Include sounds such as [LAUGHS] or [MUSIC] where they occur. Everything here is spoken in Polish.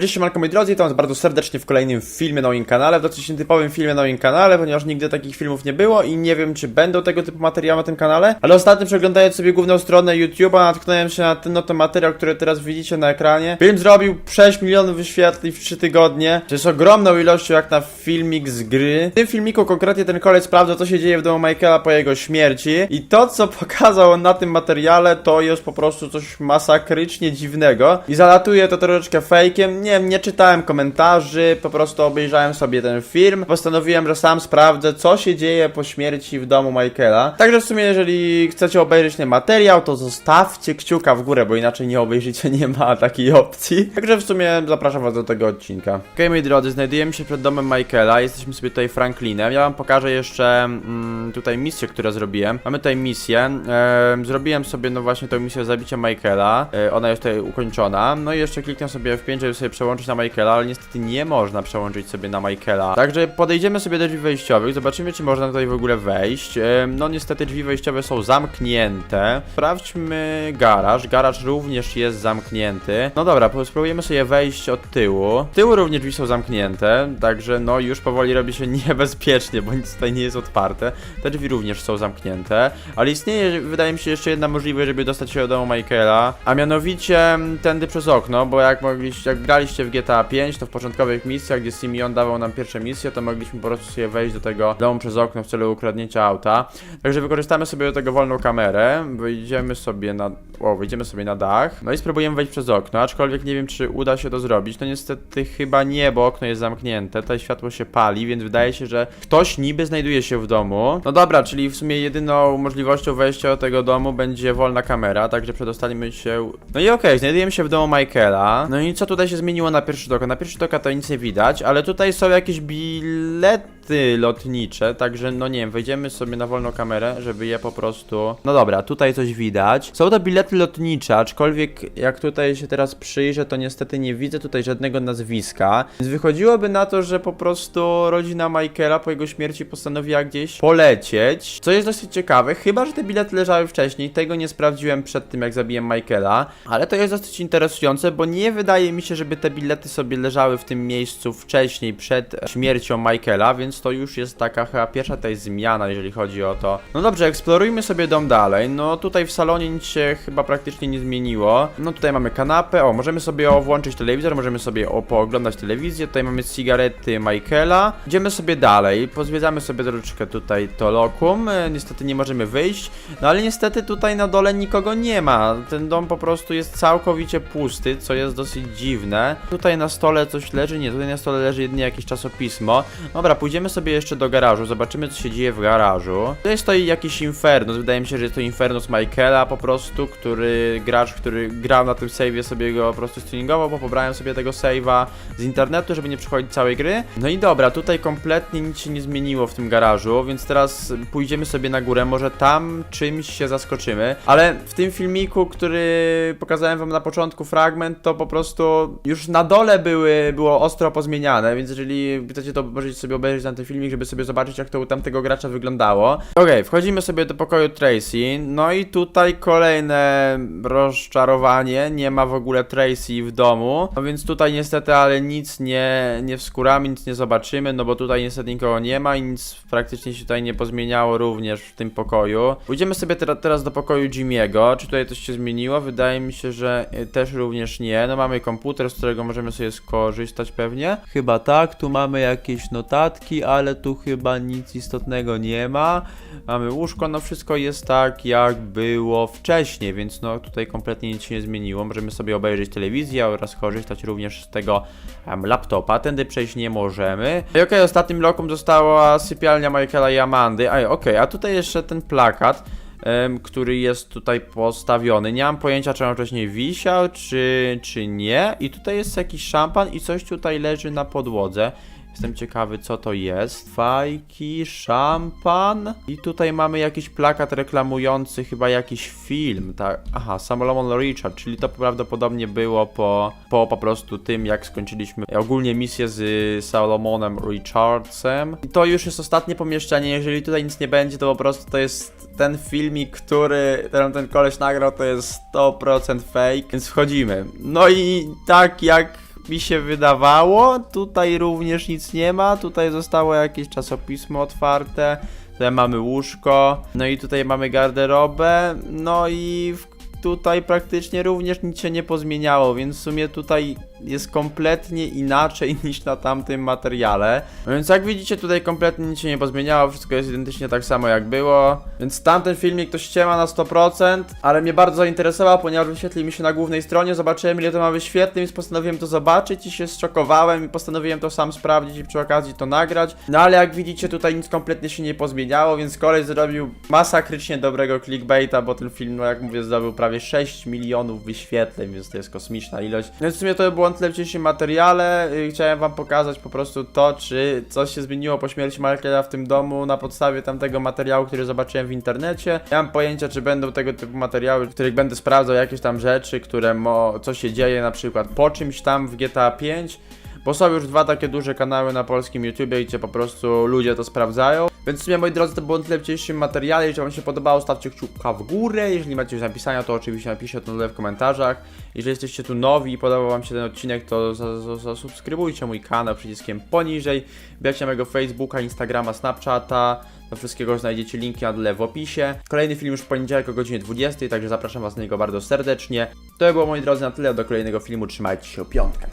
Cześć, siemanko moi drodzy, witam was bardzo serdecznie w kolejnym filmie na moim kanale, w dosyć nietypowym filmie na moim kanale, ponieważ nigdy takich filmów nie było i nie wiem, czy będą tego typu materiały na tym kanale, ale ostatnio przeglądając sobie główną stronę YouTube'a, natknąłem się na ten oto materiał, który teraz widzicie na ekranie. Film zrobił 6 milionów wyświetleń w 3 tygodnie, to jest ogromną ilością jak na filmik z gry. W tym filmiku konkretnie ten koleś sprawdza, co się dzieje w domu Michaela po jego śmierci i to, co [LAUGHS] pokazał on na tym materiale, to jest po prostu coś masakrycznie dziwnego i zalatuje to troszeczkę fejkiem, nie, nie czytałem komentarzy, po prostu obejrzałem sobie ten film. Postanowiłem, że sam sprawdzę, co się dzieje po śmierci w domu Michaela. Także w sumie, jeżeli chcecie obejrzeć ten materiał, to zostawcie kciuka w górę, bo inaczej nie obejrzycie, nie ma takiej opcji. Także w sumie zapraszam was do tego odcinka. Okej, moi drodzy, znajdujemy się przed domem Michaela, jesteśmy sobie tutaj Franklinem. Ja wam pokażę jeszcze mm, tutaj misję, którą zrobiłem. Mamy tutaj misję. em, zrobiłem sobie, no właśnie, tą misję zabicia Michaela. E, ona jest tutaj ukończona. No i jeszcze kliknę sobie w 5, żeby sobie przełączyć na Michaela, ale niestety nie można przełączyć sobie na Michaela. Także podejdziemy sobie do drzwi wejściowych, zobaczymy, czy można tutaj w ogóle wejść. No niestety drzwi wejściowe są zamknięte. Sprawdźmy garaż. Garaż również jest zamknięty. No dobra, spróbujemy sobie wejść od tyłu. Tyłu również drzwi są zamknięte, także no już powoli robi się [LAUGHS] niebezpiecznie, bo nic tutaj nie jest otwarte. Te drzwi również są zamknięte, ale istnieje, wydaje mi się, jeszcze jedna możliwość, żeby dostać się do domu Michaela, a mianowicie tędy przez okno, bo jak mogliście, jak graliście w GTA 5, to w początkowych misjach, gdzie Simeon dawał nam pierwsze misje, to mogliśmy po prostu sobie wejść do tego domu przez okno w celu ukradnięcia auta. Także wykorzystamy sobie do tego wolną kamerę, wyjdziemy sobie na, o, wyjdziemy sobie na dach, no i spróbujemy wejść przez okno, aczkolwiek nie wiem, czy uda się to zrobić. No niestety chyba nie, bo okno jest zamknięte, tutaj światło się pali, więc wydaje się, że ktoś niby znajduje się w domu. No dobra, czyli w sumie jedyną możliwością wejścia do tego domu będzie wolna kamera, także przedostaliśmy się... No i okej, znajdujemy się w domu Michaela. No i co tutaj się zmieniło na pierwszy tok? Na pierwszy tok to nic nie widać, ale tutaj są jakieś bilety lotnicze, także no nie wiem, wejdziemy sobie na wolną kamerę, żeby je po prostu... No dobra, tutaj coś widać. Są to bilety lotnicze, aczkolwiek jak tutaj się teraz przyjrzę, to niestety nie widzę tutaj żadnego nazwiska, więc wychodziłoby na to, że po prostu rodzina Michaela po jego śmierci postanowiła gdzieś polecieć, co jest dosyć ciekawe, chyba, że te bilety leżały wcześniej, tego nie sprawdziłem przed tym, jak zabiłem Michaela, ale to jest dosyć interesujące, bo nie wydaje mi się, żeby te bilety sobie leżały w tym miejscu wcześniej, przed śmiercią Michaela, więc to już jest taka chyba pierwsza tutaj zmiana, jeżeli chodzi o to. No dobrze, eksplorujmy sobie dom dalej, no tutaj w salonie nic się chyba praktycznie nie zmieniło, no tutaj mamy kanapę, o, możemy sobie włączyć telewizor, możemy sobie o, pooglądać telewizję, tutaj mamy cigarety Michaela, idziemy sobie dalej, pozwiedzamy sobie troszeczkę tutaj to lokum, e, niestety nie możemy wyjść, no ale niestety tutaj na dole nikogo nie ma, ten dom po prostu jest całkowicie pusty, co jest dosyć dziwne, tutaj na stole coś leży, nie, tutaj na stole leży jedynie jakieś czasopismo, dobra, pójdziemy sobie jeszcze do garażu, zobaczymy co się dzieje w garażu, tutaj stoi jakiś Infernus, wydaje mi się, że jest to Infernus Michaela po prostu, który gracz, który grał na tym save'ie sobie go po prostu streamingował, bo pobrałem sobie tego save'a z internetu, żeby nie przechodzić całej gry. No i dobra, tutaj kompletnie nic się nie zmieniło w tym garażu, więc teraz pójdziemy sobie na górę, może tam czymś się zaskoczymy, ale w tym filmiku, który pokazałem wam na początku fragment, to po prostu już na dole były, było ostro pozmieniane, więc jeżeli chcecie to możecie sobie obejrzeć na ten filmik, żeby sobie zobaczyć jak to u tamtego gracza wyglądało. Okej, wchodzimy sobie do pokoju Tracy, no i tutaj kolejne rozczarowanie, nie ma w ogóle Tracy w domu, no więc tutaj niestety, ale nic nie, nie wskóramy, nic nie zobaczymy, no bo tutaj niestety nikogo nie ma i nic praktycznie się tutaj nie pozmieniało również w tym pokoju. Pójdziemy sobie teraz, teraz do pokoju Jimmy'ego, czy tutaj coś się zmieniło? Wydaje mi się, że y, też również nie, no mamy komputer, z którego możemy sobie skorzystać pewnie. Chyba tak, tu mamy jakieś notatki, ale tu chyba nic istotnego nie ma. Mamy łóżko, no wszystko jest tak jak było wcześniej, więc no tutaj kompletnie nic się nie zmieniło. Możemy sobie obejrzeć telewizję oraz korzystać również z tego em, laptopa. Tędy przejść nie możemy. I okej, ostatnim lokum została sypialnia Michaela i Amandy. Okej, a tutaj jeszcze ten plakat. który jest tutaj postawiony. Nie mam pojęcia, czy on wcześniej wisiał, czy, czy nie. I tutaj jest jakiś szampan i coś tutaj leży na podłodze. Jestem ciekawy, co to jest. Fajki, szampan. I tutaj mamy jakiś plakat reklamujący chyba jakiś film. Tak. Aha, Solomon Richard, czyli to prawdopodobnie było po, po po prostu tym, jak skończyliśmy ogólnie misję z Salomonem Richardsem. I to już jest ostatnie pomieszczenie. Jeżeli tutaj nic nie będzie, to po prostu to jest ten filmik, który ten, ten koleś nagrał, to jest 100% fake, więc wchodzimy. No i tak jak mi się wydawało. Tutaj również nic nie ma. Tutaj zostało jakieś czasopismo otwarte. Tutaj mamy łóżko. No i tutaj mamy garderobę. No i tutaj praktycznie również nic się nie pozmieniało, więc w sumie tutaj jest kompletnie inaczej [LAUGHS] niż na tamtym materiale. No więc jak widzicie tutaj kompletnie nic się nie pozmieniało, wszystko jest identycznie tak samo jak było. Więc tamten filmik to ściema na 100%, ale mnie bardzo zainteresował, ponieważ wyświetlił mi się na głównej stronie, zobaczyłem ile to ma wyświetleń, więc postanowiłem to zobaczyć i się zszokowałem i postanowiłem to sam sprawdzić i przy okazji to nagrać. No ale jak widzicie tutaj nic kompletnie się nie pozmieniało, więc kolej zrobił masakrycznie dobrego clickbaita, bo ten film, no jak mówię, zdobył prawie 6 milionów wyświetleń, więc to jest kosmiczna ilość. Więc w sumie to by było tyle w dzisiejszym materiale. Chciałem wam pokazać po prostu to, czy coś się zmieniło po śmierci Michaela w tym domu na podstawie tamtego materiału, który zobaczyłem w internecie. Nie mam pojęcia, czy będą tego typu materiały, w których będę sprawdzał jakieś tam rzeczy, które mo, co się dzieje na przykład po czymś tam w GTA 5. Bo są już dwa takie duże kanały na polskim YouTubie, gdzie po prostu ludzie to sprawdzają. Więc w sumie, moi drodzy, to było tyle w dzisiejszym materiale. Jeżeli Wam się podobało, stawcie kciuka w górę. Jeżeli macie coś napisania, to oczywiście napiszcie to w komentarzach. Jeżeli jesteście tu nowi i podobał Wam się ten odcinek, to za- za- zasubskrybujcie mój kanał przyciskiem poniżej. Wbijajcie na mojego Facebooka, Instagrama, Snapchata. Do wszystkiego znajdziecie linki na dole w opisie. Kolejny film już w poniedziałek o godzinie 20, także zapraszam Was na niego bardzo serdecznie. To by było, moi drodzy, na tyle. Do kolejnego filmu. Trzymajcie się o piątkę.